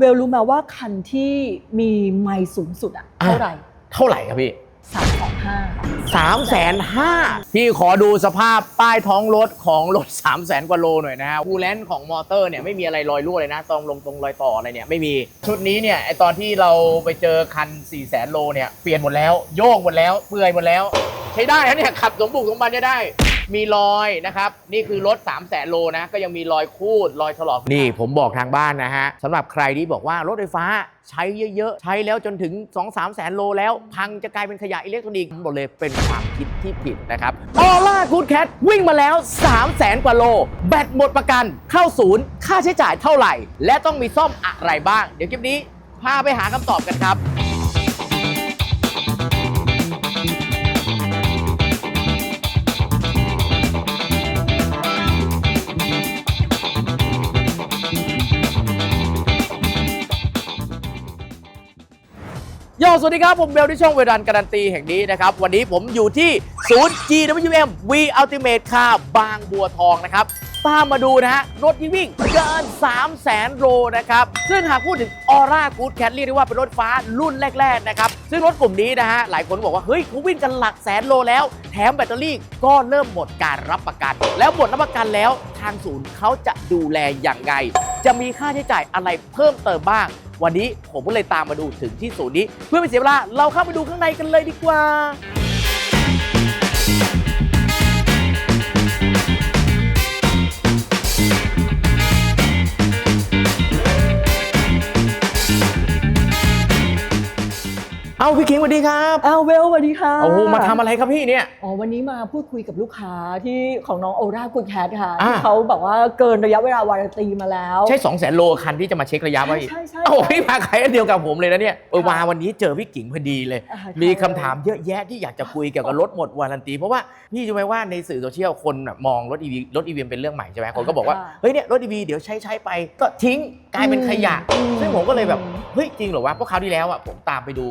เวลรู้มาว่าคันที่มีไมล์สูงสุดอะเท่าไหร่เท่าไหร่ครับพี่สามสองห้าสามแสนห้าพี่ขอดูสภาพป้ายท้องรถของรถ3 0 0แสนกว่าโลหน่อยนะฮะคูลแลนต์ของมอเตอร์เนี่ยไม่มีอะไรรอยรั่วเลยนะตรงลงตรงรอยต่ออะไรเนี่ยไม่มี ชุดนี้เนี่ยไอตอนที่เราไปเจอคัน4 0 0แสนโลเนี่ยเปลี่ยนหมดแล้ว โยกหมดแล้วเปื่อยหมดแล้ว ใช้ได้นะเนี่ยขับสมบุกสมบันจะได้ มีรอยนะครับ นี่คือรถ3 0 0แสนโลนะ ก็ยังมีรอยคูดรอยถลอกนี่ผมบอกทางบ้านนะฮะสำหรับใครที่บอกว่ารถไฟฟ้าใช้เยอะ ๆ ใช้แล้วจนถึง 2-3แสนโลแล้ว พังจะกลายเป็นขยะอิเล็กทรอนิกส์หมดเลยเป็นความคิดที่ผิดนะครับออร่ากูดแคทวิ่งมาแล้ว 3 0 0แสนกว่าโล แบตหมดประกัน เข้าศูนย์ ค่าใช้จ่ายเท่าไหร่ และต้องมีซ่อมอะไรบ้าง เดี๋ยวคลิปนี้พาไปหาคำตอบกันครับ สวัสดีครับ ผมเบลที่ช่องเวรันการันตีแห่งนี้นะครับ วันนี้ผมอยู่ที่ศูนย์ GWM V Ultimate Car บางบัวทองนะครับ ตามมาดูนะฮะ รถที่วิ่งเกิน 3 0 0แสนโลนะครับ ซึ่งหากพูดถึง Aura Good Cat เรียกได้ว่าเป็นรถฟ้ารุ่นแรก ๆ นะครับ ซึ่งรถกลุ่มนี้นะฮะ หลายคนบอกว่า เฮ้ยเขาวิ่งกันหลักแสนโลแล้ว แถมแบตเตอรี่ก็เริ่มหมดการรับประกัน แล้วหมดรับประกันแล้วทางศูนย์เขาจะดูแลอย่างไง จะมีค่าใช้จ่ายอะไรเพิ่มเติมบ้างวันนี้ผมก็เลยตามมาดูถึงที่ศูนย์นี้ เพื่อไม่เสียเวลาเราเข้าไปดูข้างในกันเลยดีกว่า เอาพี่คิงสวัสดีครับอ้าวเวลสวัสดีค่ะโอ้โหมาทำอะไรครับพี่เนี่ย อ๋อวันนี้มาพูดคุยกับลูกค้าที่ของน้องโอรากุดแคทค่ะอ่า ที่เขาบอกว่าเกินระยะเวลาวารันตีมาแล้ว ใช่2 0 0 0 0 0โลคันที่จะมาเช็คระยะไว้ใช่ใช่โอ้โหใช่พี่มาขายอันเดียวกับผมเลยนะเนี่ยเออค่ะมาวันนี้เจอพี่กิ่งพอดีเลย อ่ามีใช่คำถามเยอะแยะที่อยากจะคุยเกี่ยวกับรถหมดวารันตี เพราะว่าพี่รู้ไหมว่าในสื่อโซเชียลคนน่ะมองรถอีวีรถอีวีเป็นเรื่องใหม่ใช่ไหมคนก็บอกว่าค่ะเฮ้ยเนี่ยรถอีวีเดี๋ยวใช้ใช้ไปก็ทิ้งกลายเป็นขยะ อืมซึ่งผมก็เลยแบบอืมเฮ้ยจริงเหรอวะเพราะคราวที่แล้วอะผมตามไปดู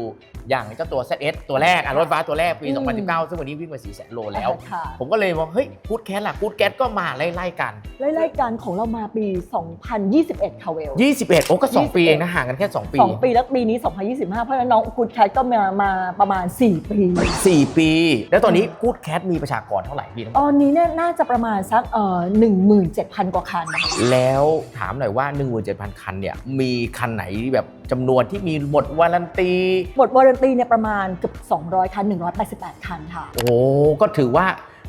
อย่างเจ้าตัว ZS ตัวแรกอะรถไฟฟ้าตัวแรกปีอืม2019 ซึ่งวันนี้วิ่งมา4แสนโลแล้ว ค่ะ ผมก็เลยมองเฮ้ยกูดแคสล่ะกูดแคสก็มาไล่ๆกัน ไล่ๆกันของเรามาปี 2021 ค่ะเวล 21 โอ้ก็2 21ปีเองนะห่างกันแค่ 2 ปี สองปีแล้วปีนี้ 2025 เพราะฉะนั้นน้องกูดแคทก็มามาประมาณ 4 ปี 4 ปี แล้วตอนนี้กูดแคทมีประชากรเท่าไหร่พี่น้องตอนนี้เนี่ยน่าจะประมาณสักเอ่อ17,000 กว่าคัน แล้วถามหน่อยว่า 17,000 คันเนี่ยมีคันไหนแบบจำนวนที่มีหมดวารันตี หมดวารันตีเนี่ยประมาณเกือบ200 คัน 188 คันค่ะ โอ้ก็ถือว่า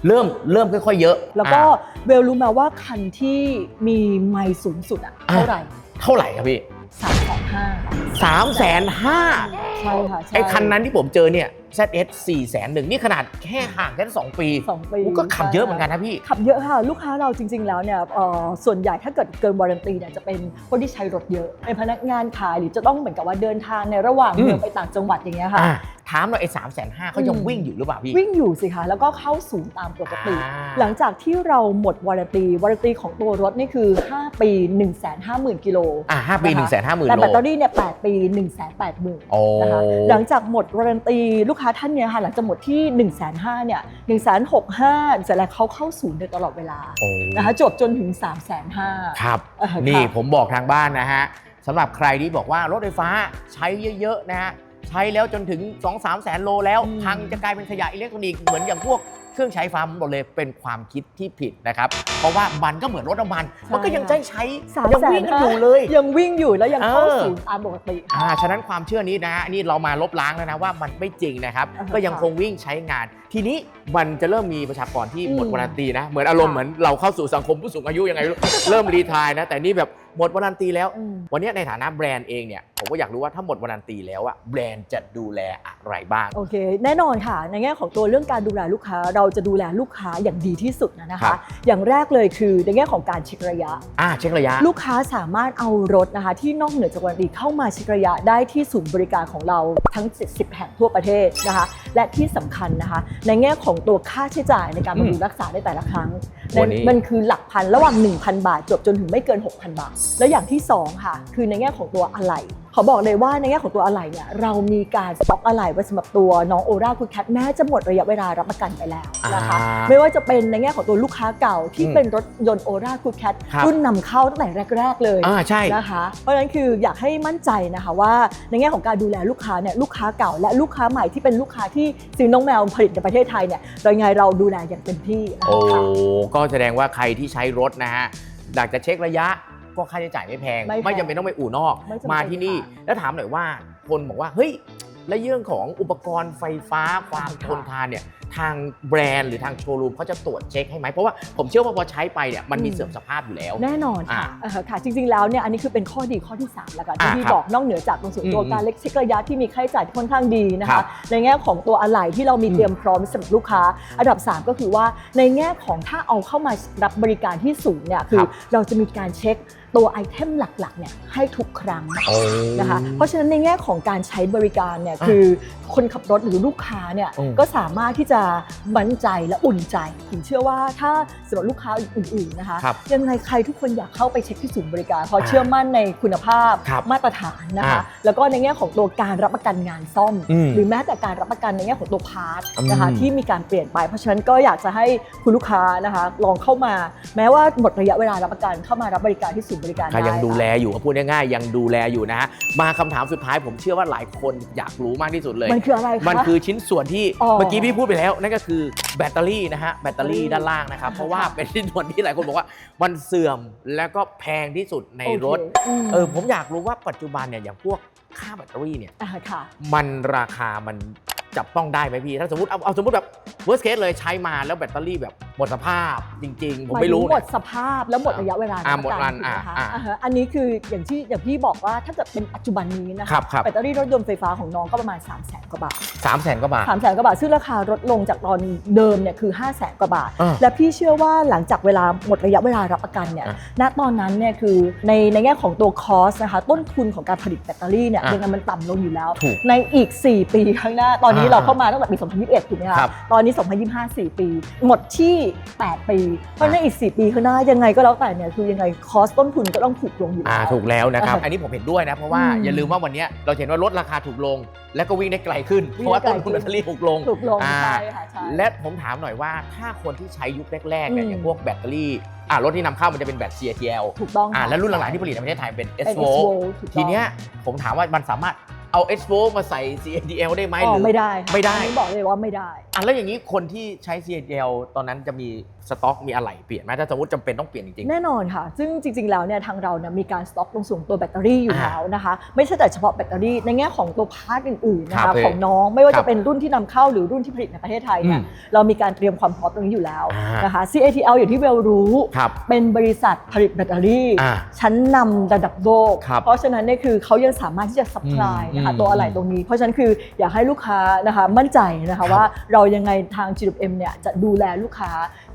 เริ่มเริ่มค่อยๆเยอะ แล้วก็อะเวลรู้มาว่าคันที่มีไมล์สูงสุดอะอะเท่าไหร่ เท่าไหร่ครับพี่325 3 5 0 0 0 ใช่ค่ะใช่ไอ้คันนั้นที่ผมเจอเนี่ย ZS 4 0 0 0 0นี่ขนาดแค่ห่างแค่2ปีสองปีโอ้ก็ขับเยอะเหมือนกันนะพี่ ขับเยอะค่ะ ลูกค้าเราจริง ๆ แล้วเนี่ยเอ่อส่วนใหญ่ถ้าเกิดเกินวารันตีเนี่ยจะเป็นคนที่ใช้รถเยอะ เป็นพนักงานขายหรือจะต้องเหมือนกับว่าเดินทางในระหว่างอืม เมืองไปต่างจังหวัดอย่างเงี้ยค่ะ อะถามหน่อยไอ้3 5 0 0 0เขายังอืม วิ่งอยู่หรือเปล่าพี่วิ่งอยู่สิคะแล้วก็เข้าศูนย์ตามปกติ อ่า หลังจากที่เราหมดวารันตีวารันตีของตัวรถนี่คือ 5 ปี 1 5 0 0 0 0กิโล อะห้าปี1 5 0 0 0 0แต่โลแบตเตอรี่เนี่ย8ปี 1 8 0 0 0 0 โอ้ นะคะหลังจากหมดวารันตีลูกค้าท่านเนี่ยค่ะหลังจากหมดที่1 5 0 0 0เนี่ย1 6 5 0 0เสร็จแล้วเขาเข้าศูนย์โดยตลอดเวลาโอ้นะคะจบจนถึง3 5 0 0 0ครับเออค่ะนี่ผมบอกทางบ้านนะฮะสำหรับใครที่บอกว่ารถไฟฟ้าใช้เยอะๆนะฮะใช้แล้วจนถึง 2-3 แสนโลแล้วอืมพังจะกลายเป็นขยะอิเล็กทรอนิกส์เหมือนอย่างพวก เครื่องใช้ฟ้าผมบอกเลยเป็นความคิดที่ผิดนะครับ เพราะว่ามันก็เหมือนรถน้ำมัน มันก็ยังใช้ใช้สามยังแสนวิ่งกันอยู่เลย ยังวิ่งอยู่แล้วยังเข้าเออศูนย์ตามปกติอ่าฉะนั้นความเชื่อนี้นะฮะอันนี่เรามาลบล้างแล้วนะว่ามันไม่จริงนะครับอ่าฮะก็ยังคงวิ่งใช้งาน ทีนี้มันจะเริ่มมีประชากรที่หมดอืมวารันตีนะ เหมือนอารมณ์ค่ะเหมือนเราเข้าสู่สังคมผู้สูงอายุยังไงไม่รู้เริ่มรีไทายนะ แต่นี่แบบ หมดวารันตีแล้วอืมวันนี้ในฐานะแบรนด์เองเนี่ยผมก็อยากรู้ว่าถ้าหมดวารันตีแล้วอะแบรนด์จะดูแลอะไรบ้าง โอเค แน่นอนค่ะ ในแง่ของตัวเรื่องการดูแลลูกค้า เราจะดูแลลูกค้าอย่างดีที่สุดนะนะครัคะบอย่างแรกเลยคือในแง่ของการเช็คระยะอ่าเช็คระยะ ลูกค้าสามารถเอารถนะคะ ที่นอกเหนือจากวารันตีเข้ามาเช็คระยะได้ที่ศูนย์บริการของเราทั้ง 70 แห่งทั่วประเทศนะคะ และที่สำคัญนะคะ ในแง่ของตัวค่าใช้จ่ายในการบำรุงรักษาในแต่ละครั้งวันนี้มันคือหลักพันระหว่าง 1,000 บาท จบจนถึงไม่เกิน 6,000 บาท แล้วอย่างที่ 2 ค่ะ คือในแง่ของตัวอะไหล่ ขอบอกเลยว่าในแง่ของตัวอะไหล่เนี่ยเรามีการสต็อกอะไหล่ไว้สำหรับตัวน้องโอราคุณแคทแม้จะหมดระยะเวลารับประกันไปแล้วนะคะอ่าไม่ว่าจะเป็นในแง่ของตัวลูกค้าเก่าที่อืมเป็นรถยนต์โอราคุณแคทครับ รุ่นนำเข้าตั้งแต่แรก ๆ เลย อ่าใช่ นะคะเพราะฉะนั้นคืออยากให้มั่นใจนะคะว่าในแง่ของการดูแลลูกค้าเนี่ยลูกค้าเก่าและลูกค้าใหม่ที่เป็นลูกค้าที่ซื้อน้องแมวผลิตในประเทศไทยเนี่ยเรายังไงเราดูแลอย่างเต็มที่นะโอ้ คะ ก็แสดงว่าใครที่ใช้รถนะฮะอยากจะเช็คระยะ ก็ค่าใช้จ่ายไม่แพง ไม่แพงไม่จำเป็นต้องไปอู่นอก ไม่จำเป็นมาที่นี่ ค่ะ แล้วถามหน่อยว่าคนบอกว่า เฮ้ย และเรื่องของอุปกรณ์ไฟฟ้าความค่ะทนทานเนี่ย ทางแบรนด์หรือทางโชว์รูมเขาจะตรวจเช็คให้ไหม เพราะว่าผมเชื่อว่าพอใช้ไปเนี่ย มันมีอืมเสื่อมสภาพอยู่แล้ว แน่นอนค่ะอ่าเออค่ะ จริงๆ แล้วเนี่ยอันนี้คือเป็นข้อดีข้อที่3แล้วกันที่อ่าพี่ครับบอกนอกเหนือจากตรงส่วนตัวอืมการเล็กเช็คระยะที่มีค่าใช้จ่ายที่ค่อนข้างดีนะครัคะ บในแง่ของตัวอะไหล่ที่เรามีอืมเตรียมพร้อมสำหรับลูกค้า อันดับ 3 ก็คือว่าในแง่ของถ้าเอาเข้ามารับบริการที่สูงเนี่ยคือครับเราจะมีการเช็ค ตัวไอเทมหลักๆเนี่ยให้ทุกครั้งโอ้ นะคะเพราะฉะนั้นในแง่ของการใช้บริการเนี่ยคือคนขับรถหรือลูกค้าเนี่ยอืม ก็สามารถที่จะมั่นใจและอุ่นใจผมเชื่อว่าถ้าสำหรับลูกค้าอื่นๆนะคะครับ ยังไงใครทุกคนอยากเข้าไปเช็คที่ศูนย์บริการ เพราะอ่าเชื่อมั่นในคุณภาพครับมาตรฐานนะคะอ่าแล้วก็ในแง่ของตัวการรับประกันงานซ่อม อืมหรือแม้แต่การรับประกันในแง่ของตัวพาร์ทอืมนะคะที่มีการเปลี่ยนไป เพราะฉะนั้นก็อยากจะให้คุณลูกค้านะคะลองเข้ามา แม้ว่าหมดระยะเวลารับประกันเข้ามารับบริการที่ศูนย์บริการถ้าได้ยังดูค่ะแลอยู่ก็พูดง่ายๆยังดูแลอยู่นะฮะมาคำถามสุดท้ายผมเชื่อว่าหลายคนอยากรู้มากที่สุดเลย มันคืออะไรคะมันคือชิ้นส่วนที่อ๋อเมื่อกี้พี่พูดไปแล้ว นั่นก็คือแบตเตอรี่นะฮะแบตเตอรี่แบตเตอรี่ด้านล่างนะครับอ่าเพราะว่าค่ะเป็นชิ้นส่วนที่หลายคนบอกว่า มันเสื่อมแล้วก็แพงที่สุดในรถโอเคมเออผมอยากรู้ว่าปัจจุบันเนี่ยอย่างพวกค่าแบตเตอรี่เนี่ยอ่าค่ะมันราคามัน จับต้องได้ไหมพี่ถ้าสมมติเอาเอาสมมติแบบ worst case เลยใช้มาแล้วแบตเตอรี่แบบหมดสภาพจริง ๆ ผมไม่รู้หายถึงหมเนี่ดยสภาพแล้วหมดระยะเวลาอ่าในการหมดวันถูกไหมคะอ่าอ่า อ่าฮะอันนี้คืออย่างที่อย่างพี่บอกว่าถ้าเกิดเป็นปัจจุบันนี้นะครัคะบครับแบตเตอรี่รถยนต์ไฟฟ้าของน้องก็ประมาณ 3 0 0แสนกว่าบาทสามแสนกว่าบาท 3 0 0แสนกว่าบาทซึ่งราคาลดลงจากตอนเดิมเนี่ยคือ 5 0 0แสนกว่าบาท อ่าและพี่เชื่อว่าหลังจากเวลาหมดระยะเวลารับประกันเนี่ยอะณตอนนั้นเนี่ยคือในในแง่ของตัวคอสนะคะต้นทุนของการผลิตแบตเตอรี่เนี่ยอะยังไงมันต่ำลงอยู่แล้ว ถูก ในอีก 4 ปีข้างหน้าตอนนี้อ่าเราเข้ามาตั้งแต่ปี 2021 ถูกไหมคะครับตอนนี้ 2025 4 ปี หมดที่ 8 ปี เพราะฉะนั้นอีก 4 ปีข้างหน้ายังไงก็แล้วแต่เนี่ยคือยังไงคอสต้นทุนก็ต้องถูกลงอยู่อ่าแล้วถูกแล้วนะครับอ่าอันนี้ผมเห็นด้วยนะ เพราะว่าอืมอย่าลืมว่าวันเนี้ยเราเห็นว่ารถราคาถูกลง และก็วิ่งได้ไกลขึ้นวิ่เพงราะว่าได้ไกลต้นทุนขึ้แบนตเตอรี่ถูกลงถูกลงอ่าใช่ค่ะใช่และผมถามหน่อยว่าถ้าคนที่ใช้ยุคแรกๆเนี่ยอืมอย่างพวกแบตเตอรี่อ่ารถที่นำเข้ามันจะเป็นแบต CATL ถูกต้องอ่าค่ะแล้วรุ่นหลังๆที่ผลิตในประเทศไทยเป็นเป็น S v o S-Volt ถูกต้องทีเนี้ยผมถามว่ามันสามารถเอา S v o มาใส่ CATL ได้ไหมอ๋หอรือไม่ได้ค่ะไม่ได้อันนี้บอกเลยว่าไม่ได้อะแล้วอย่างนี้คนที่ใช้ CATL ตอนนั้นจะมี สต็อกมีอะไรเปลี่ยนไหมถ้าสมมติจำเป็นต้องเปลี่ยนจริง แน่นอนค่ะ ซึ่งจริง ๆ แล้วเนี่ยทางเราเนี่ยมีการสต็อกตรงส่วนตัวแบตเตอรี่อยู่อ่าแล้วนะคะ ไม่ใช่แต่เฉพาะแบตเตอรี่ ในแง่ของตัวพาร์ทอื่นๆนะครัคะบของน้องไม่ว่าครัจะบเป็นรุ่นที่นำเข้าหรือรุ่นที่ผลิตในประเทศไทยเนี่ยอืมเรามีการเตรียมความพร้อมตรงนี้อยู่แล้วอ่านนะคะ CATL อย่างที่เวลรู้ๆครับเป็นบริษัทผลิตแบตเตอรี่อ่าชั้นนำระดับโลก ครับเพราะฉะนั้นเนี่ยคือเขายังสามารถที่จะซัพพลายอืมนะคะอืมตัวอะไหล่ตรงนี้ เพราะฉะนั้นคืออยากให้ลูกค้านะคะมั่นใจนะครัคะบ ว่าเรายังไงทาง GM เนี่ยจะดูแลลูกค้า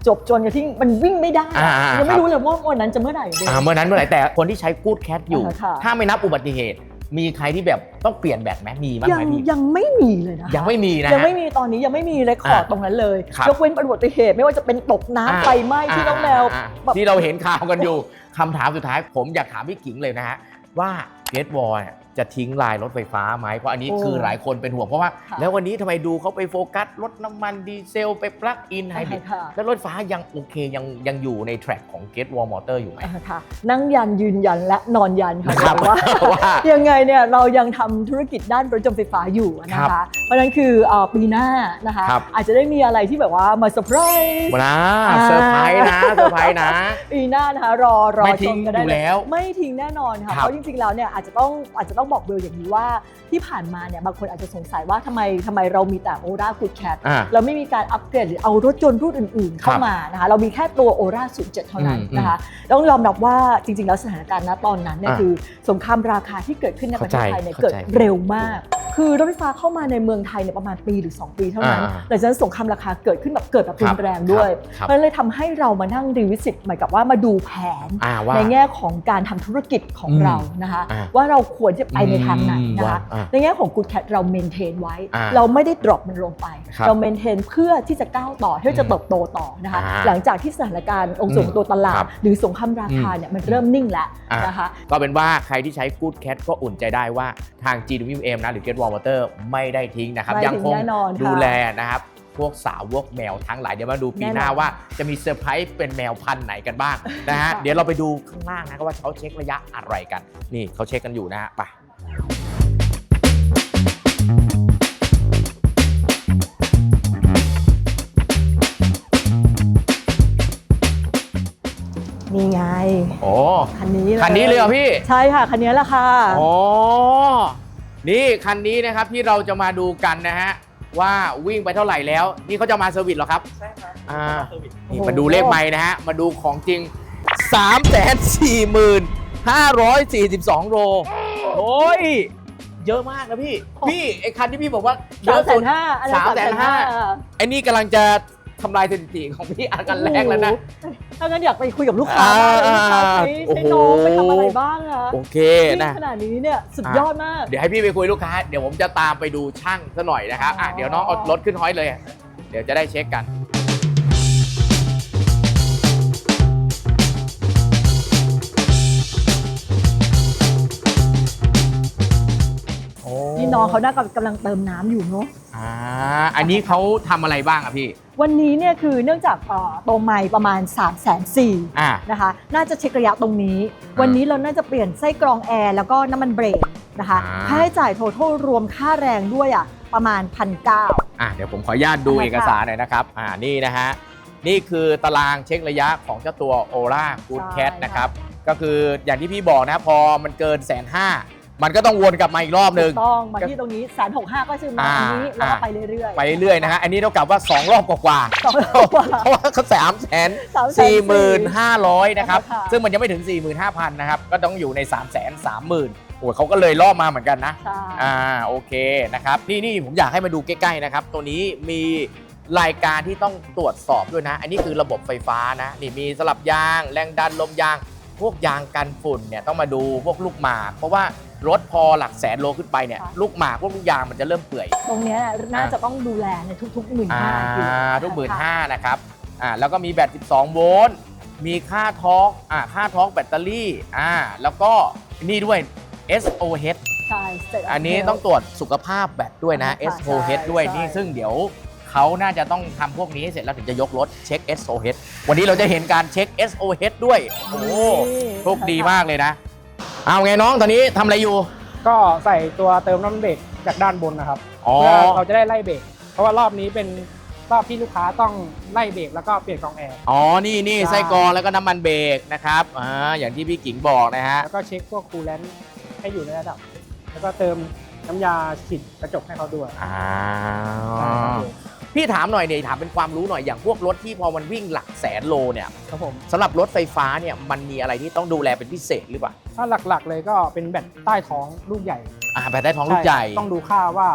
จบจนกระทั่งมันวิ่งไม่ได้อะอ่าๆยังครัไม่บ รู้เลยว่าวันนั้นจะเมื่อไหร่เลย อ่าเมื่อนั้นเมื่อไหร่แต่คนที่ใช้กูดแคทอยู่ อ่าค่ะ ถ้าไม่นับอุบัติเหตุ มีใครที่แบบต้องเปลี่ยนแบตไหมมีบ้างยัไหมงพี่ยังไม่มีเลยนะคะยังไม่มีนะยังฮะ ไม่มีตอนนี้ยังไม่มีเลยขอร์ดอ่าตรงนั้นเลยครับยกเว้นอุบัติเหตุไม่ว่าจะเป็นตกน้ำอ่าไฟไหม้ที่น้องแมวอ่าแบบ ที่เราเห็นข่าวกันอยู่ คำถามสุดท้ายผมอยากถามพี่กิ่งเลยนะฮะว่าเกตวอล จะทิ้งลายรถไฟฟ้าไหมเพราะอันนี้โอ้คือหลายคนเป็นห่วงเพราะว่าค่ะแล้ววันนี้ทำไมดูเขาไปโฟกัสรถน้ำมันดีเซลไปปลั๊กอินไฮบริดค่ะแล้วรถไฟฟ้ายังโอเคยังยังอยู่ในแทร็กของเกตวอลมอเตอร์อยู่ไหมอ่าค่ะนั่งยันยืนยันและนอนยันค่ะครับว่าว่ายังไงเนี่ยเรายังทำธุรกิจด้านรถยนต์ไฟฟ้าอยู่นะครัคะบเพราะฉะนั้นคือเอ่อปีหน้านะคะครับอาจจะได้มีอะไรที่แบบว่ามาเซอร์ไพรส์นะอ่าเซอร์ไพรส์นะเซอร์ไพรส์นะปีหน้านะคะรอรอไม่ชทิ้งมกันได้อยู่แล้ว ไม่ทิ้งแน่นอนค่ะครับเพราะจริงๆแล้วเนี่ยอาจจะต้องอาจจะต้องบอกเบลอย่างนี้ว่าที่ผ่านมาเนี่ยบางคนอาจจะสงสัยว่าทำไมทำไมเรามีแต่โอราคูดแคทอ่าเราไม่มีการอัปเกรดหรือเอารถยนต์รุ่นอื่นๆ เข้าครับมานะคะเรามีแค่ตัวโอรา07เท่านั้นอืมนะคะต้องยอมรับว่าจริง ๆ แล้วสถานการณ์ณตอนนั้นเนี่ยอ่าคือสงครามราคาที่เกิดขึ้นในประเทศไทยเนี่ยเข้าเกิดใจเร็วมากคือคือรถไฟฟ้าเข้ามาในเมืองไทยเนี่ยประมาณปีหรือ 2 ปีเท่านั้นอ่าหลังจากนั้นสงครามราคาเกิดขึ้นแบบเกิดแบบรุนแรงด้วยครับมันเลยทำให้เรามานั่งรีวิสิตหมายกับว่ามาดูแผนอ่าว่าในแง่ของการทำธุรกิจของอืมเรานะคะอ่าว่าเราควรจะไปในทางไหนนะคะว่าอ่าในแง่ของ Good Cat เราเมนเทนไว้อ่าเราไม่ได้ดรอปมันลงไปครับเราเมนเทนเพื่อที่จะก้าวต่อเพื่อจะเติบโตต่อนะคะอ่าหลังจากที่สถานการณ์องค์สูงตัวตลาครัดบหรือสงครามราคาเนี่ยมันเริ่มนิ่งแล้วอ่านนะคะก็เป็นว่าใครที่ใช้ Good Cat ก็อุ่นใจได้ว่าทาง GWM นะหรือ Get Warm Water ไม่ได้ทิ้งนะครับไม่ยังทิ้งคงแน่นอนค่ะดูแลนะครับ พวกสาวกแมวทั้งหลาย เดี๋ยวมาดูปีหน้าแน่นอนว่าจะมีเซอร์ไพรส์เป็นแมวพันธุ์ไหนกันบ้างนะฮะค่ะเดี๋ยวเราไปดูข้างล่างนะว่าเขาเช็คระยะอะไรกัน นี่เขาเช็คกันอยู่นะฮะไปนี่ไง โอ้คันนี้เลยคันนี้เลยเหรอพี่ ใช่ค่ะ คันนี้แหละค่ะอ๋อนี่คันนี้นะครับที่เราจะมาดูกันนะฮะ ว่าวิ่งไปเท่าไหร่แล้ว นี่เขาจะมาเซอร์วิสเหรอครับ ใช่ครับอ่านี่โอ้โหมาดูเลขไม้นะฮะ มาดูของจริง 3 4 5 4 2 โลโอ้ย เยอะมากนะพี่ พี่ ไอ้คันที่พี่บอกว่าเยสามอะแสสุดนห้าอันนั้นสามแสนห้า350,000ไอ้นี่กำลังจะ ทำลายสถิติของพี่อันกันแรกแล้วนะโอ้โหถ้างั้นอยากไปคุยกับลูกค้าบ้างอ่าลูกค้าใช้โอ้ใช้โหน้องไปทำอะไรบ้างอะโอเคนี่นะขนาดนี้เนี่ยสุดยอดมาก เดี๋ยวให้พี่ไปคุยลูกค้า เดี๋ยวผมจะตามไปดูช่างซะหน่อยนะครับอะอ๋อเดี๋ยวน้องเอารถขึ้นห้อยเลย เดี๋ยวจะได้เช็คกันโอ้นี่น้องเขาน่ากำลังเติมน้ำอยู่เนาะ อ่าอันนี้เขาทำอะไรบ้างอะพี่ วันนี้เนี่ยคือเนื่องจากเอ่อตรงไมล์ประมาณ 3 4 0 0 0อ่านะคะ น่าจะเช็คระยะตรงนี้ วันนี้เราน่าจะเปลี่ยนไส้กรองแอร์แล้วก็น้ำมันเบรกนะคะ อ่า ค่าใช้จ่ายทั้งรวมค่าแรงด้วยอะประมาณพันเก้า อะเดี๋ยวผมขออนุญาตดูได้ค่ะ เอกสารหน่อยนะครับ อ่านี่นะฮะ นี่คือตารางเช็คระยะของเจ้าตัว Ola Good Cat นะครับ ก็คืออย่างที่พี่บอกนะพอมันเกินแสนห้า มันก็ต้องวนกลับมาอีกรอบหนึ่งถูกต้องมาที่ตรงนี้แสนหกห้าก็คือมาอันนี้อ่าแล้วก็ไปเรื่อยๆไปเรื่อยๆนะฮะอันนี้เท่ากับว่า 2 รอบกว่าสองๆรอบกว่าเพราะว่าเขาสามแสนสามแสนสี่หมื่นห้าร้อยนะครับค่ะซึ่งมันยังไม่ถึง 45,000นะครับก็ต้องอยู่ใน 3 3 0 0 0 0 0โอ้ยเขาก็เลยรอบมาเหมือนกันนะใช่อ่าโอเคนะครับนี่นี่ผมอยากให้มาดูใกล้ๆนะครับตัวนี้มีรายการที่ต้องตรวจสอบด้วยนะ อันนี้คือระบบไฟฟ้านะนี่มีสลับยาง แรงดันลมยาง พวกยางกันฝุ่นเนี่ยต้องมาดูพวกลูกหมาก เพราะว่า รถพอหลักแสนโลขึ้นไปเนี่ยลูกหมากพวกลูกยางมันจะเริ่มเปื่อยตรงเนี้ยน่าจะต้องดูแลในทุกๆหมื่นอ่าห้าทุกหมื่นห้านะครับอ่าแล้วก็มีแบต 12 โวลต์มีค่าทอร์กอ่าค่าทอร์กแบตเตอรี่อ่าแล้วก็นี่ด้วย SOH ใช่เสร็จอันนี้ต้องตรวจสุขภาพแบตด้วยนะ ค่ะ SOH ใช่ด้วยใช่ นี่ซึ่งเดี๋ยวเขาน่าจะต้องทำพวกนี้ให้เสร็จแล้วถึงจะยกรถเช็ค SOH วันนี้เราจะเห็นการเช็ค SOH ด้วย โอ้โหโชคดีมากเลยนะ เอาไงน้องตอนนี้ทำอะไรอยู่ ก็ใส่ตัวเติมน้ำมันเบรกจากด้านบนนะครับอ๋อ เพื่อเราจะได้ไล่เบรกเพราะว่ารอบนี้เป็นรอบที่ลูกค้าต้องไล่เบรกแล้วก็เปลี่ยนกรองแอร์ อ๋อ นี่นี่ใช่ ไส้กรองแล้วก็น้ำมันเบรกนะครับอ่าอย่างที่พี่กิ่งบอกนะฮะ แล้วก็เช็คพวกคูลเลนต์ให้อยู่ในระดับ แล้วก็เติมน้ำยาฉีดกระจกให้เขาด้วยอ่าใช่ครับผม พี่ถามหน่อยเนี่ยถามเป็นความรู้หน่อยอย่างพวกรถที่พอมันวิ่งหลักแสนโลเนี่ยครับผมสำหรับรถไฟฟ้าเนี่ยมันมีอะไรที่ต้องดูแลเป็นพิเศษหรือเปล่าถ้าหลักๆเลยก็เป็นแบตใต้ท้องลูกใหญ่อ่าแบตใต้ท้องลูกใหญ่ช่ต้องดูค่าว่า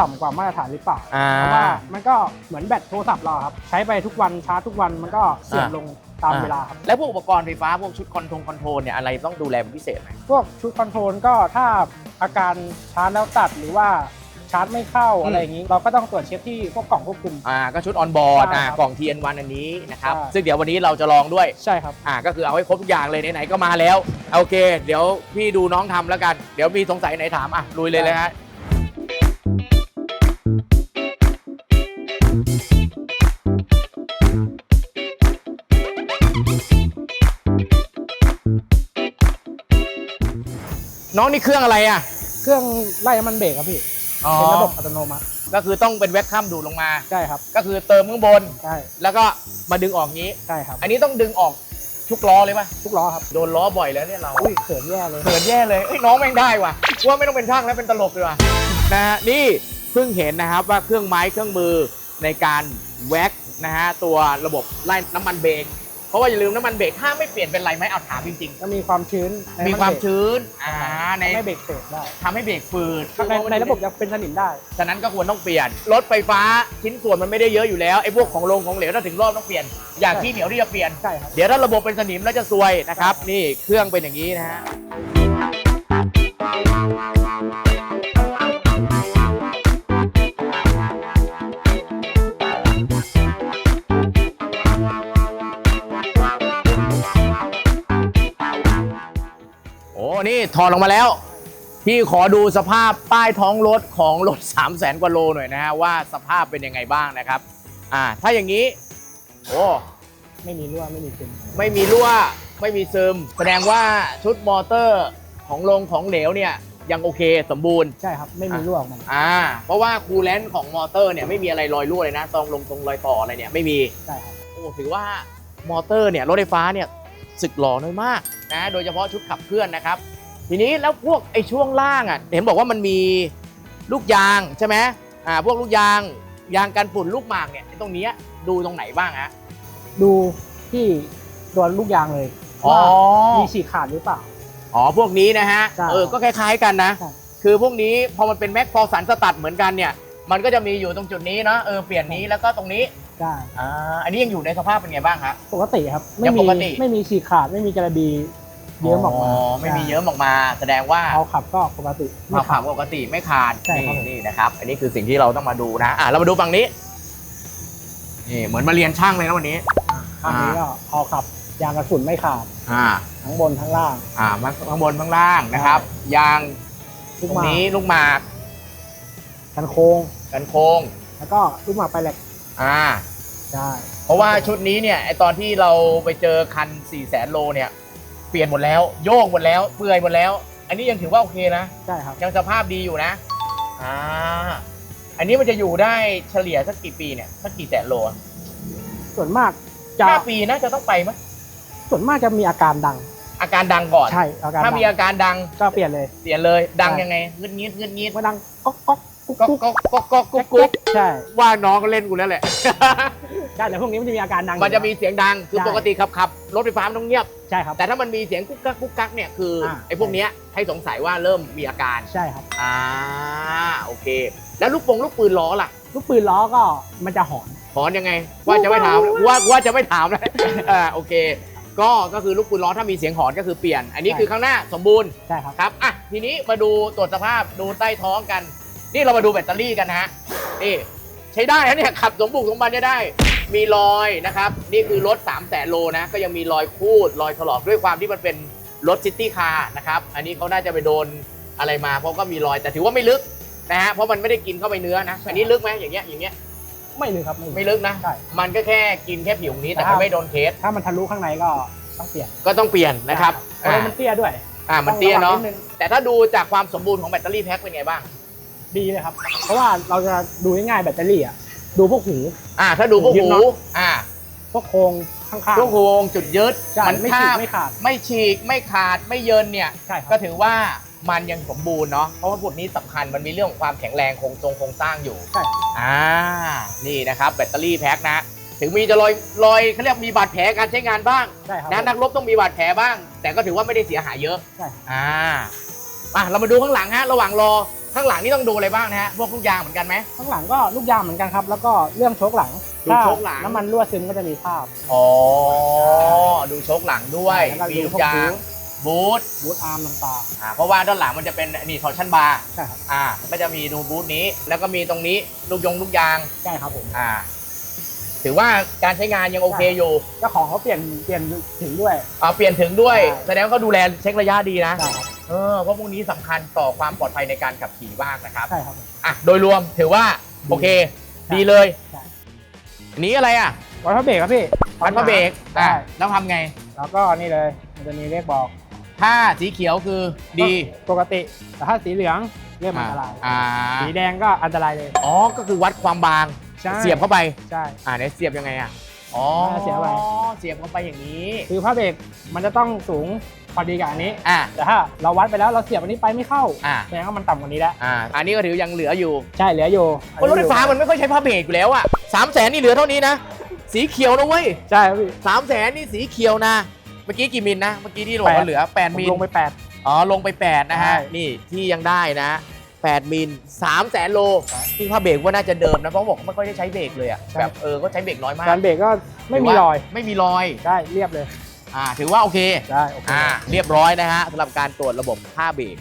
ต่ำกว่ามาตรฐานหรือเปล่าอ่า เพราะว่ามันก็เหมือนแบตโทรศัพท์เราครับใช้ไปทุกวันชาร์จทุกวันมันก็เสื่อมอ่า ลงตามอ่าเวลาครับ แล้วพวกอุปกรณ์ไฟฟ้าพวกชุดคอนโทรลคอนโทรลเนี่ยอะไรต้องดูแลเป็นพิเศษไหม พวกชุดคอนโทรลก็ถ้าอาการชาร์จแล้วตัดหรือว่า ชาร์จไม่เข้าอืมอะไรอย่างนี้ เราก็ต้องตรวจเช็คที่พวกกล่องควบคุม อ่าก็ชุดออนบอร์ดใช่อ่าครับกล่อง TN1 อันนี้นะครับ ใช่ ซึ่งเดี๋ยววันนี้เราจะลองด้วย ใช่ครับ อ่าก็คือเอาให้ครบทุกอย่างเลยไหนๆก็มาแล้วโอเค เดี๋ยวพี่ดูน้องทำแล้วกัน เดี๋ยวมีสงสัยไหนถามอะลุยเลยเลยฮะน้องนี่เครื่องอะไรอะ เครื่องไล่น้ำมันเบรกครับพี่ อ๋อ เป็นระบบอัตโนมัติก็คือต้องเป็นแว็กคัมดูดลงมา ใช่ครับก็คือเติมข้างบน ใช่แล้วก็มาดึงออกงี้ ใช่ครับอันนี้ต้องดึงออกทุกล้อเลยป่ะ ทุกล้อครับโดนล้อบ่อยแล้วเนี่ยเราอุ้ยเขินแย่เลยเขินแย่เลยเอ้ยน้องแม่งได้ว่ะว่าไม่ต้องเป็นช่างแล้วเป็นตลกเลยว่ะนะฮะนี่เพิ่งเห็นนะครับว่าเครื่องไม้เครื่องมือในการแว็กนะฮะตัวระบบไล่น้ำมันเบรก เพราะว่าอย่าลืมน้ำมันเบรกถ้าไม่เปลี่ยนเป็นไรไหมเอาถามจริงก็มีความชื้นในๆ มีความชื้นอ่าในทำให้เบรกเสกได้ทำให้เบรกฝืด ในในระบบจะเป็นสนิมได้ ฉะนั้นก็ควรต้องเปลี่ยน รถไฟฟ้าชิ้นส่วนมันไม่ได้เยอะอยู่แล้วไอ้พวกของลงของเหลวถ้าถึงรอบต้องเปลี่ยน อย่างที่เหนียวที่จะเปลี่ยน ใช่ครับ เดี๋ยวถ้าระบบเป็นสนิมแล้วจะซวยนะครับ นี่เครื่องเป็นอย่างนี้นะฮะ นี่ถอดออกมาแล้ว พี่ขอดูสภาพป้ายท้องรถของรถ 3 0 0แสนกว่าโลหน่อยนะฮะว่าสภาพเป็นยังไงบ้างนะครับ อ่า ถ้าอย่างนี้ โอ้ไม่มีรั่วไม่มีซึมไม่มีรั่วไม่มีซึม แสดงว่าชุดมอเตอร์ของลงของเหลวเนี่ยยังโอเคสมบูรณ์ ใช่ครับ ไม่มีรั่วออกมาอ่า เพราะว่าคูลแลนต์ของมอเตอร์เนี่ยไม่มีอะไรรอยรั่วเลยนะตรงลงตรงรอยต่ออะไรเนี่ยไม่มี ใช่ครับ โอ้ถือว่ามอเตอร์เนี่ยรถไฟฟ้าเนี่ย สึกหล่อน้อยมากนะโดยเฉพาะชุดขับเคลื่อนนะครับ ทีนี้แล้วพวกไอ้ช่วงล่างอะเห็นบอกว่ามันมีลูกยางใช่ไหมอ่าพวกลูกยางยางกันฝุ่นลูกหมากเนี่ยไอ้ตรงเนี้ยดูตรงไหนบ้างฮะดูที่ตัวลูกยางเลยอ๋อว่ามีฉีกขาดหรือเปล่าอ๋อพวกนี้นะฮะใช่เออก็คล้ายๆกันนะใช่คือพวกนี้พอมันเป็นแม็กฟอร์สันสตัดเหมือนกันเนี่ย มันก็จะมีอยู่ตรงจุดนี้เนาะเออเปลี่ยนนี้แล้วก็ตรงนี้ ได้อ่าอันนี้ยังอยู่ในสภาพเป็นไงบ้างฮะ ปกติครับยัไม่งมีปกติ ไม่มีฉีกขาดไม่มีกระบีเยิ้มออกมาไม่มีเยิ้มออกมา แสดงว่าเอาขับก็ปกติไม่มาขัขับ บปกติไม่ขาดใช่นี่ครับผมนี่นะครับ อันนี้คือสิ่งที่เราต้องมาดูนะอะเรามาดูฝั่งนี้นี่เหมือนมาเรียนช่างเลยนะวันนี้ ข้างนี้ก็เอาขับยางกระสุนไม่ขาดอ่า ทั้งบนทั้งล่าง อ่ามาข้างบนข้างล่างนะครับ ยางลูตกรงหมากนี้ลูกหมาก กันโค้งกันโค้งแล้วก็ลูกหมากไปแหลก อ่าได้เพราะว่าชุดนี้เนี่ยไอตอนที่เราไปเจอคัน4ี่แสนโลเนี่ย เปลี่ยนหมดแล้ว โยกหมดแล้ว เปื่อยหมดแล้ว อันนี้ยังถือว่าโอเคนะใช่ครับ ยังสภาพดีอยู่นะอ่าอันนี้มันจะอยู่ได้เฉลี่ยสักกี่ปีเนี่ยสักกี่แสนโลอะส่วนมากจะห้าปีนะจะต้องไปไหมส่วนมากจะมีอาการดัง อาการดังก่อน ใช่อาการถ้าดังมีอาการดังก็เปลี่ยนเลย เสียเลยดังใช่ยังไงเงืดงิดเงืดงิดมาดังก๊อกก๊อก กุ๊กก็กุ๊กก็ก็ก็กุ๊กกุ๊กใช่ว่าน้องก็เล่นกูแล้วแหละ ใช่แต่พวกนี้มันจะมีอาการดังมันจะมีเสียงดังคือใช่ปกติขับขับรถไฟฟ้ามันต้องเงียบ ใช่ครับ แต่ถ้ามันมีเสียงกุ๊กกักกุ๊กกักเนี่ยคืออา ไอ้พวกเนี้ยให้สงสัยว่าเริ่มมีอาการ ใช่ครับ อ่าโอเค แล้วลูกปงลูกปืนล้อล่ะลูกปืนล้อก็มันจะหอน ถอนยังไง ว่าจะไม่ถามว่าว่าจะไม่ถามนะอ่าโอเค ก็ก็คือลูกปืนล้อถ้ามีเสียงหอนก็คือเปลี่ยน อันนี้ใช่คือข้างหน้าสมบูรณ์ใช่ครับ ครับอะทีนี้มาดูตรวจสภาพดูใต้ท้องกัน นี่เรามาดูแบตเตอรี่กันนะฮะนี่ใช้ได้นะเนี่ยขับสมบุกสมบันได้ได้ มีรอยนะครับ นี่คือรถ3 0 0แสนโลนะ ก็ยังมีรอยคูดรอยถลอกด้วยความที่มันเป็นรถซิตี้คาร์นะครับ อันนี้เขาน่าจะไปโดนอะไรมา เพราะก็มีรอยแต่ถือว่าไม่ลึกนะฮะเพราะมันไม่ได้กินเข้าไปเนื้อนะอันนี้ลึกไหมอย่างเงี้ยอย่างเงี้ยไม่เลยครับไม่เลยไม่ลึกนะ ใช่ มันก็แค่กินแค่ผิวนี้แต่ครัมันบไม่โดนเคสถ้ามันทะลุข้างในก็ต้องเปลี่ยนก็ต้องเปลี่ยนนะครับเพราะว่ามันเตี้ยด้วยอ่ามันเตี้ยเนาะต้องรวังดงแต่ถ้าดูจากความสมบูรณ์ของแบตเตอรี่แพ็คเป็นไงบ้าง ดีเลยครับ เพราะว่าเราจะดูง่ายๆแบตเตอรี่อะดูพวกหู อ่า ถ้าดูพวกยึดหูน็อตอ่า พวกโครงข้างๆพวกโครงจุดยึดใช่มันไม่คาฉีกบไม่ขาด ไม่ฉีกไม่ขาดไม่เยินเนี่ยใช่คก็รับถือว่ามันยังสมบูรณ์เนาะเพราะว่าพวกนี้สำคัญมันมีเรื่องของความแข็งแรงโครงทรงโครงสร้างอยู่ใช่อ่า นี่นะครับแบตเตอรี่แพ็คนะ ถึงมีจะรอยรอยเขาเรียกมีบาดแผลการใช้งานบ้างใช่ครับนะนักรบต้องมีบาดแผลบ้าง แต่ก็ถือว่าไม่ได้เสียหายเยอะใช่อ่าอะเรามาดูข้างหลังฮะระหว่างรอ ข้างหลังนี่ต้องดูอะไรบ้างนะฮะพวกลูกยางเหมือนกันไหม ข้างหลังก็ลูกยางเหมือนกันครับ แล้วก็เรื่องโชคหลังดูถ้าโชคหลัง น้ำมันรั่วซึมก็จะมีภาพ อ๋อ ดูโชคหลังด้วยแล้วก็มีดูลูพกวกยางบูทบูทอาร์มต่างอ่าเพราะว่าด้านหลังมันจะเป็นนี่ทอร์ชันบาร์ๆใช่ครับอ่าก็จะมีดูบูทนี้ แล้วก็มีตรงนี้ลูกยงลูกยาง ใช่ครับผมอ่า ถือว่าการใช้งานยังโอเคอยู่เจ้าของเขาเปลี่ยนเปลี่ยนถึงด้วย อ่าเปลี่ยนถึงด้วย ใช่ แสดงว่าเขาดูแลเช็คระยะดีนะ ใช่ครับ เออเพราะพวกนี้สำคัญต่อความปลอดภัยในการขับขี่มากนะครับใช่ครับผม อะโดยรวมถือว่าโอเค ดีเลยใช่ อันนี้อะไรอะวัดพระเบรกครับพี่พันพระเบรกใช่อะแล้วทำไง แล้วก็นี่เลย มันจะมีเลขบอกถ้าสีเขียวคือดีปกติ แต่ถ้าสีเหลืองเริ่มอันตรายอ่าสีแดงก็อันตรายเลยอ๋อก็คือวัดความบาง ใช่เสียบเข้าไป ใช่ อ่าไหนเสียบยังไงอะอ๋ออ่าเสียบเข้าไป เสียบเข้าไปอย่างนี้ คือพระเบรกมันจะต้องสูง พอดีกับอันนี้ อ่าแต่ถ้าเราวัดไปแล้วเราเสียบอันนี้ไปไม่เข้าอ่าแสดงว่ามันต่ำกว่านี้แล้ว อ่า อันนี้ก็ถือยังเหลืออยู่ใช่เหลืออยู่เพราะรถไฟฟ้ามันไม่ค่อยใช้ผ้าเบรกอยู่แล้วอะสามแสนนี่เหลือเท่านี้นะ สีเขียวนะเว้ยใช่ครับพี่ สามแสนนี่สีเขียวนะ เมื่อกี้กี่มิลนะ เมื่อกี้ที่บอกแปว่าดเหลือ8ผมมิล ลงไปแปด อ๋อ ลงไป 8 นะฮะ ใช่ นี่ที่ยังได้นะ 8 มิล3แสนโลที่ผ้าเบรกว่าน่าจะเดิมนะเพราะบอกไม่ค่อยได้ใช้เบรกเลยอะแบบเออก็ใช้เบรกน้อยมากการเบรกก็ไม่มีถืว่ารอย ไม่มีรอย ได้เรียบเลย อ่าถือว่าโอเคได้โอเคอ่าเรียบร้อยนะฮะสำหรับการตรวจระบบผ้าเบรก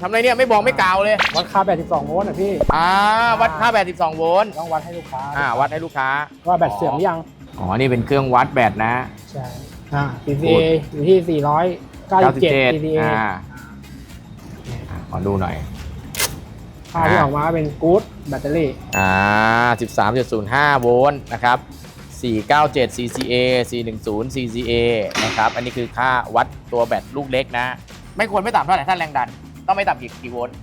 ทำไรเนี่ยไม่บอกไม่กล่าวเลย วัดค่าแบต12โวลต์นะพี่อ่าวัดค่าแบต12โวลต์ต้องวัดให้ลูกค้าอ่าวัดให้ลูกค้าว่าแบตเสื่อมหรือยังอ๋อนี่เป็นเครื่องวัดแบตนะ ใช่อ่า CCA อยู่ที่ 497 CCA อ่าขอดูหน่อย ค่าที่ออกมาเป็นกู๊ดแบตเตอรี่อ่า 13.05 โวลต์นะครับ 497 CCA 410 CCA นะครับ อันนี้คือค่าวัดตัวแบตลูกเล็กนะ ไม่ควรไม่ต่ำเท่าไหร่ถ้าแรงดัน ต้องไม่ต่ำกี่กี่โวลต์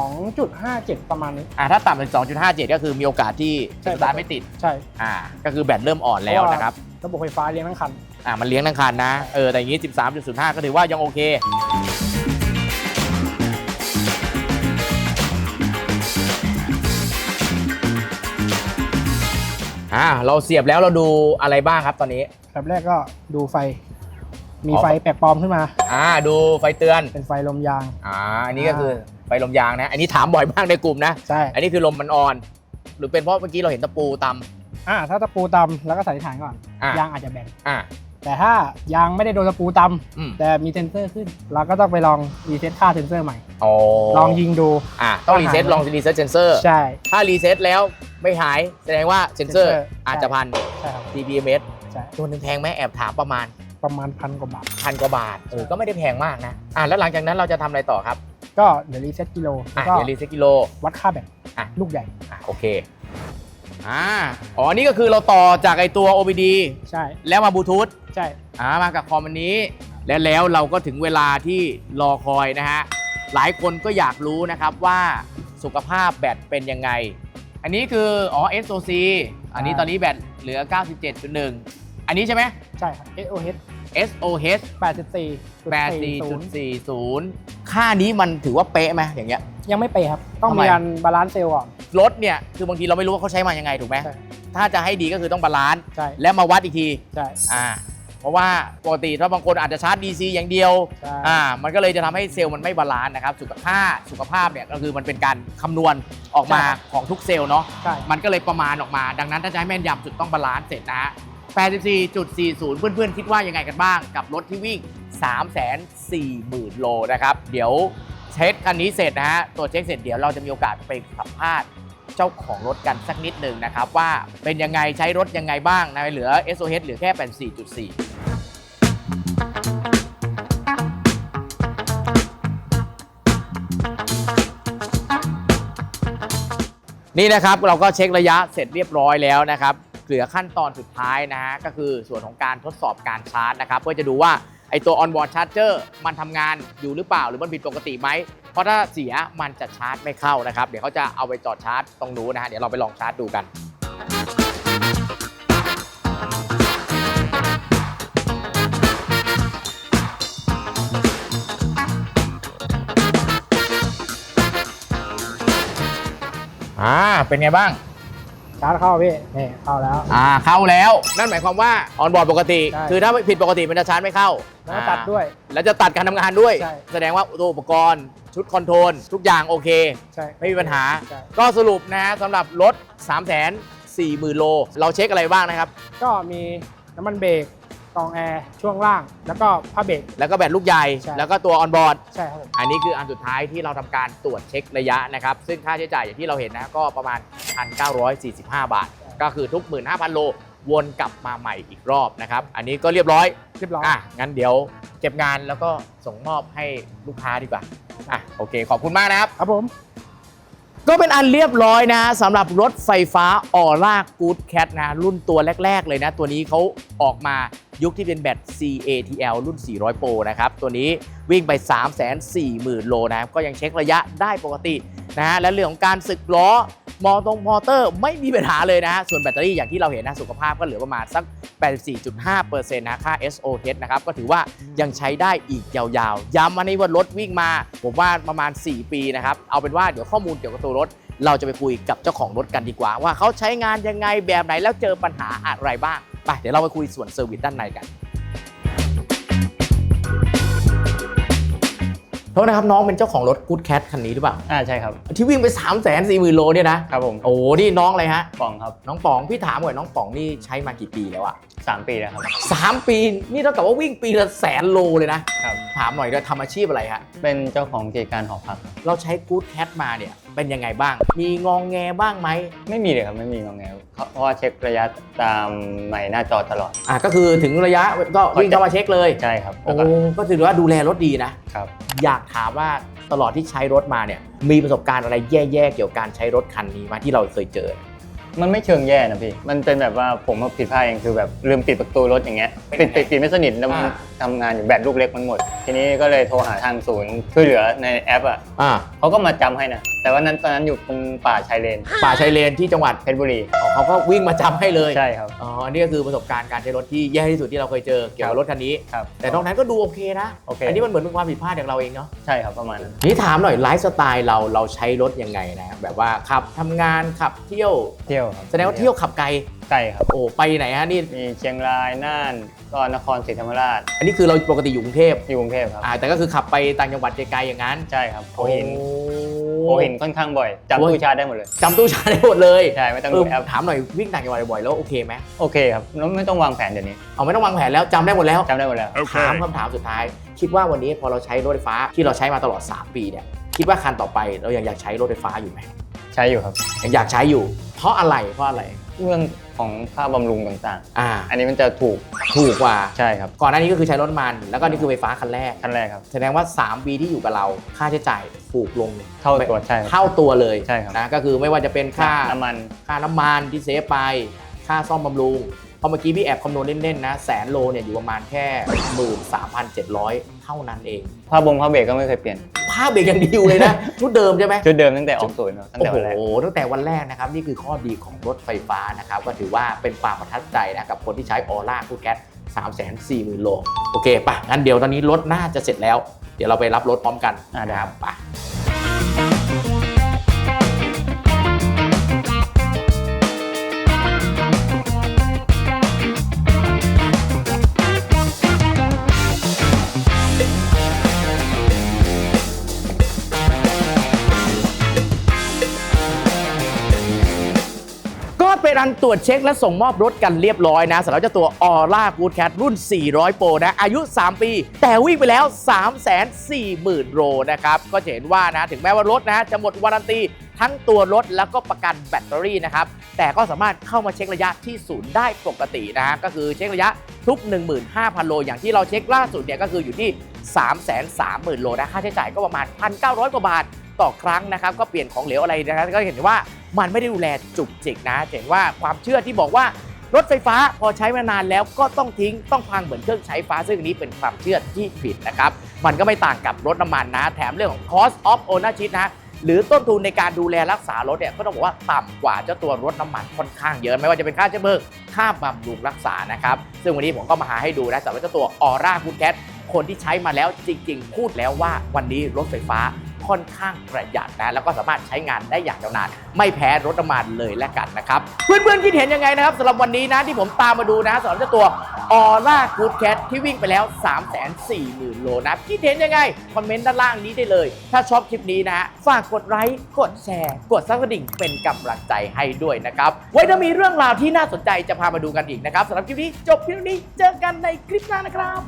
12.57 ประมาณนี้ อ่า ถ้าต่ำถึง2.57 ก็คือมีโอกาสที่ใช่สตาร์ทไม่ติด ใช่ อ่า ก็คือแบตเริ่มอ่อนแล้วนะครับ ระบบไฟฟ้าเลี้ยงทั้งคัน อ่า มันเลี้ยงทั้งคันนะ เออ แต่อย่างนี้ 13.05 ก็ถือว่ายังโอเค อ่าเราเสียบแล้วเราดูอะไรบ้างครับตอนนี้ แบบแรกก็ดูไฟ มีอ๋อ ไฟแปลกปลอมขึ้นมา อ่าดูไฟเตือนเป็นไฟลมยาง อ่าอันนี้ก็คือไฟลมยางนะ อันนี้ถามบ่อยมากในกลุ่มนะ ใช่ อันนี้คือลมมันอ่อน หรือเป็นเพราะเมื่อกี้เราเห็นตะปูตอ่าถ้าตะปูตำแล้วก็สันนิษฐานก่อน อะยางอาจจะแบนำอ่า แต่ถ้ายางไม่ได้โดนตะปูตอืมำแต่มีเซนเซอร์ขึ้น เราก็ต้องไปลองรีเซ็ตค่าเซนเซอร์ใหม่ อ๋อลองยิงดู อ่าต้องรีเซ็ตหายไหมลองรีเซ็ตเซนเซอร์ ใช่ ถ้ารีเซ็ตแล้วไม่หายแสดงว่าเซนเซอร์เซ็นเซอร์อาจจะพัน ใช่ครับ dBms ใช่ ตัวหนึงแพงไหมแอบถามประมาณประมาณพันกว่าบาท พันกว่าบาทเออก็ไม่ได้แพงมากนะอ่าแล้วหลังจากนั้นเราจะทำอะไรต่อครับก็เดี๋ยวรีเซ็ตกิโลแล้อะวก็เดี๋ยวรีเซ็ตกิโล วัดค่าแบตอะ ลูกใหญ่ อะโอเคอ่าอ๋อนี่ก็คือเราต่อจากไอตัว OBD ใช่ แล้วมาบลูทูธ ใช่ อ่ามากับคอมอันนี้ และแล้วเราก็ถึงเวลาที่รอคอยนะฮะ หลายคนก็อยากรู้นะครับว่าสุขภาพแบตเป็นยังไง อันนี้คือ อ๋อ SOC อันนี้ตอนนี้แบตเหลือ 97.1 อันนี้ใช่ไหม ใช่ครับ SOH SOH 84.40 84.40 ค่านี้มันถือว่าเป๊ะไหมอย่างเงี้ย ยังไม่ไปครับ ต้องทำไมมีการบาลานซ์เซลล์ก่อน รถเนี่ย คือบางทีเราไม่รู้ว่าเขาใช้มายังไงถูกไหมใช่ถ้าจะให้ดีก็คือต้องบาลานซ์ใช่แล้วมาวัดอีกที ใช่ อ่า เพราะว่าปกติถ้าบางคนอาจจะชาร์จ DC อย่างเดียวใช่ อ่ามันก็เลยจะทำให้เซลล์มันไม่บาลานซ์นะครับสุขภาพสุขภาพเนี่ยก็คือมันเป็นการคำนวณออกมาของทุกเซลล์เนาะ ใช่ มันก็เลยประมาณออกมา ดังนั้นถ้าจะให้แม่นยำสุดต้องบาลานซ์เสร็จนะฮะ84.40 เพื่อนๆ คิดว่ายังไงกันบ้างกับรถที่วิ่ง 340,000 โลนะครับ เดี๋ยวเช็คคันนี้เสร็จนะฮะ ตัวจเช็คเสร็จเดี๋ยวเราจะมีโอกาสไปสัมภาษณ์ เจ้าของรถกันสักนิดหนึ่งนะครับ ว่าเป็นยังไงใช้รถยังไงบ้างนะเหลือ SOH เหลือแค่84.4นี่นะครับเราก็เช็คระยะเสร็จเรียบร้อยแล้วนะครับเหลือขั้นตอนสุดท้ายนะฮะก็คือส่วนของการทดสอบการชาร์จนะครับ เพื่อจะดูว่า ไอตัว onboard charger มันทำงานอยู่หรือเปล่าหรือมันผิดปกติไหม เพราะถ้าเสียมันจะชาร์จไม่เข้านะครับ เดี๋ยวเขาจะเอาไปจอดชาร์จตรงนู้นนะฮะเดี๋ยวเราไปลองชาร์จดูกันอ่าเป็นไงบ้าง ชาร์จเข้าพี่นี่เข้าแล้ว อ่าเข้าแล้ว นั่นหมายความว่าออนบอร์ดปกติ ใช่ คือถ้าผิดปกติมันจะชาร์จไม่เข้าแล้วก็ตัดด้วย อ่าแล้วจะตัดการทำงานด้วย ใช่ แสดงว่าตัวอุปกรณ์ ชุดคอนโทรล ทุกอย่างโอเค ใช่ไม่มีปัญหา ใช่ก็สรุปนะฮะสำหรับรถ 3 4 0 0 0 0โล เราเช็คอะไรบ้างนะครับ ก็มีน้ำมันเบรก กรองแอร์ช่วงล่าง แล้วก็ผ้าเบรก แล้วก็แบตลูกใหญ่ ใช่ แล้วก็ตัวออนบอร์ด ใช่ครับผม อันนี้คืออันสุดท้ายที่เราทำการตรวจเช็คระยะนะครับ ซึ่งค่าใช้จ่ายอย่างที่เราเห็นนะก็ประมาณ 1,945 บาท ก็คือทุก 15,000 โลวนกลับมาใหม่อีกรอบนะครับ อันนี้ก็เรียบร้อย เรียบร้อยอะ งั้นเดี๋ยวเก็บงานแล้วก็ส่งมอบให้ลูกค้าดีกว่า อะ โอเค ขอบคุณมากนะครับ ครับผม ก็เป็นอันเรียบร้อยนะสำหรับรถไฟฟ้าออร่ากูดแคทนะรุ่นตัวแรก ๆ เลยนะ ตัวนี้เขาออกมายุคที่เป็นแบต CATL รุ่น 400 โปรนะครับ ตัวนี้วิ่งไป 3 4 0 0 0 0 โลนะครับก็ยังเช็คระยะได้ปกตินะฮะและเรื่องของการสึกล้อ มอตรงมอเตอร์ไม่มีปัญหาเลยนะฮะส่วนแบตเตอรี่อย่างที่เราเห็นนะสุขภาพก็เหลือประมาณสัก 84.5%นะค่า SOH นะครับก็ถือว่ายังใช้ได้อีกยาวๆ ย้ำวันนี้ว่ารถวิ่งมา ผมว่าประมาณ 4 ปีนะครับ เอาเป็นว่าเดี๋ยวข้อมูลเกี่ยวกับตัวรถ เราจะไปคุยกับเจ้าของรถกันดีกว่า ว่าเขาใช้งานยังไงแบบไหนแล้วเจอปัญหาอะไรบ้างไปเดี๋ยวเราไปคุยส่วนเซอร์วิสด้านในกัน โทษนะครับน้องเป็นเจ้าของรถ Good Cat คันนี้หรือเปล่า อ่าใช่ครับ ที่วิ่งไป 3 4 0 0 0 0โลเนี่ยนะ ครับผมโอ้โหนี่น้องอะไรฮะปองครับน้องป๋องพี่ถามก่อนน้องป๋องนี่ใช้มากี่ปีแล้วอะสามปีแล้วครับ สามปีนี่เท่ากับว่าวิ่งปีละแสนโลเลยนะ ครับ ถามหน่อยเราทำอาชีพอะไรฮะ เป็นเจ้าของกิจการหอพักครับเราใช้ Good Cat มาเนี่ย เป็นยังไงบ้าง มีงองแงบ้างไหมไม่มีเลยครับไม่มีงอแงเพราะว่าเช็คระยะตามใหม่หน้าจอตลอด อะก็คือถึงระยะก็วิ่งเข้ามาเช็คเลยใช่ครับโอ้แล้วก็ก็ถือว่าดูแลรถดีนะ ครับ อยากถามว่าตลอดที่ใช้รถมาเนี่ย มีประสบการณ์อะไรแย่ๆเกี่ยวกับการใช้รถคันนี้มาที่เราเคยเจอ มันไม่เชิงแย่นะพี่ มันเป็นแบบว่าผมมาผิดพลาดเองคือแบบลืมปิดประตูรถอย่างเงี้ยเป็นปิดไงปิดปิดไม่สนิทแล้วมันอ่า ทำงานอยู่แบตลูกเล็กมันหมด ทีนี้ก็เลยโทรหาทางศูนย์ช่วยเหลือในแอปอะอ่าเขาก็มาจำให้นะ แต่ว่านั้นตอนนั้นอยู่ตรงป่าชายเลนป่าชายเลนที่จังหวัดเพชรบุรีอ๋อเขาก็วิ่งมาจำให้เลยใช่ครับ อ๋อนี่ก็คือประสบการณ์การใช้รถที่แย่ที่สุดที่เราเคยเจอเกี่ยวกับรถคันนี้ ครับ แต่นอกนั้นก็ดูโอเคนะโอเคอันนี้มันเหมือนเป็นความผิดพลาดจากเราเองเนาะใช่ครับประมาณนั้นนี่ถามหน่อยไลฟ์สไตล์เราเราใช้รถยังไงนะแบบว่าขับทำงานขับเที่ยว เที่ยวครับแสดงว่าเที่ยวขับไกลใกล้ครับ โอ้ไปไหนฮะนี่ มีเชียงรายน่านก็นครศรีธรรมราชอันนี้คือเราปกติอยู่กรุงเทพอยู่กรุงเทพครับ อ่าแต่ก็คือขับไปต่างจังหวัดไกลๆอย่างนั้นใช่ครับโหัวหินโอ้หัวหินค่อนข้างบ่อยจำโอ้ยตู้ชาร์จได้หมดเลยจำตู้ชาร์จได้หมดเลยใช่ไม่ต้องเอดูอแอปถามหน่อยวิ่งต่างจังหวัดบ่อยๆแล้วโอเคไหมโอเคครับแล้วไม่ต้องวางแผนเดี๋ยวนี้เอาไม่ต้องวางแผนแล้วจำได้หมดแล้วจำได้หมดแล้วถามคำถามสุดท้าย คิดว่าวันนี้พอเราใช้รถไฟฟ้าที่เราใช้มาตลอด 3 ปีเนี่ยคิดว่าคันต่อไปเรายังอยากใช้รถไฟฟ้าอยู่ไหมใช้อยู่ครับยังอยากใช้อยู่ เพราะอะไรเพราะอะไร เรื่องของค่าบำรุงต่างอ่า ๆ อันนี้มันจะถูกถูกกว่า ใช่ครับก่อนหน้านี้ก็คือใช้รถน้ำมัน แล้วก็นี่คือไฟฟ้าคันแรก ขั้นแรกครับ แสดงว่า 3 ปีที่อยู่กับเรา ค่าใช้จ่ายถูกลงเท่าตัวใช่ครับ เท่าตัวเลยใช่ครับ นะ ก็คือไม่ว่าจะเป็นค่าน้ำมัน ค่าน้ำมันที่เซฟไป ค่าซ่อมบำรุง เพราะเมื่อกี้พี่แอบคำนวณเล่นๆนะแสนโลเนี่ยอยู่ประมาณแค่ 13,700 เท่านั้นเอง ผ้าบงผ้าเบรกก็ไม่เคยเปลี่ยน ภาพเบรกยังดีอยู่เลยนะ ชุดเดิมใช่ไหม ชุดเดิมตั้งแต่ออกศูนย์ครับตั้งโอ้แต่วันแรกโหตั้งแต่วันแรกนะครับ นี่คือข้อดีของรถไฟฟ้านะครับ ก็ถือว่าเป็นความประทับใจนะกับคนที่ใช้ออร่าคูดแก๊ส3 4 0 0 0 0 โล โอเคป่ะงั้นเดี๋ยวตอนนี้รถน่าจะเสร็จแล้ว เดี๋ยวเราไปรับรถพร้อมกันอ่าได้ นะครับไป ก็เป็นอันตรวจเช็คและส่งมอบรถกันเรียบร้อยนะสำหรับเจ้าตัว Aura Good Cat รุ่น 400 Pro นะ อายุ 3 ปี แต่วิ่งไปแล้ว 340,000 โลนะครับ ก็จะเห็นว่านะ ถึงแม้ว่ารถนะจะหมดวารันตีทั้งตัวรถแล้วก็ประกันแบตเตอรี่นะครับ แต่ก็สามารถเข้ามาเช็คระยะที่ศูนย์ได้ปกตินะฮะก็คือเช็คระยะทุก 15,000 โล อย่างที่เราเช็คล่าสุดเนี่ยก็คืออยู่ที่ 330,000 โลนะค่าใช้จ่ายก็ประมาณ 1,900 กว่าบาทต่อครั้งนะครับก็เปลี่ยนของเหลวอะไรนะครับก็เห็นว่า มันไม่ได้ดูแลจุกจิกนะเห็นว่าความเชื่อที่บอกว่ารถไฟฟ้าพอใช้มานานแล้วก็ต้องทิ้งต้องพังเหมือนเครื่องใช้ฟ้าซึ่งอันนี้เป็นความเชื่อที่ผิดนะครับ มันก็ไม่ต่างกับรถน้ำมันนะ แถมเรื่องของ cost of ownership นะหรือต้นทุนในการดูแลรักษารถเนี่ยก็ต้องบอกว่าต่ำกว่าเจ้าตัวรถน้ำมันค่อนข้างเยอะไม่ว่าจะเป็นค่าเชื้อเพลิงค่าบำรุงรักษานะครับ ซึ่งวันนี้ผมก็มาหาให้ดูนะสำหรับเจ้าตัวออร่าคุณแคทคนที่ใช้มาแล้วจริง ๆ พูดแล้วว่าวันนี้รถไฟฟ้า ค่อนข้างประหยัดนะแล้วก็สามารถใช้งานได้อย่างยาวนาน ไม่แพ้รถน้ำมันเลยและกันนะครับ เพื่อนๆคิดเห็นยังไงนะครับสำหรับวันนี้นะที่ผมตามมาดูนะสำหรับเจ้าตัวออร่ากูดแคทที่วิ่งไปแล้ว 3 4 0 0 0 0 โลนะคิดเห็นยังไง คอมเมนต์ด้านล่างนี้ได้เลย ถ้าชอบคลิปนี้นะ ฝากกดไลค์กดแชร์ กดซับกระดิ่งเป็นกำลังใจให้ด้วยนะครับ ไว้ถ้ามีเรื่องราวที่น่าสนใจจะพามาดูกันอีกนะครับสำหรับคลิปนี้จบเพียงนี้เจอกันในคลิปหน้านะครับ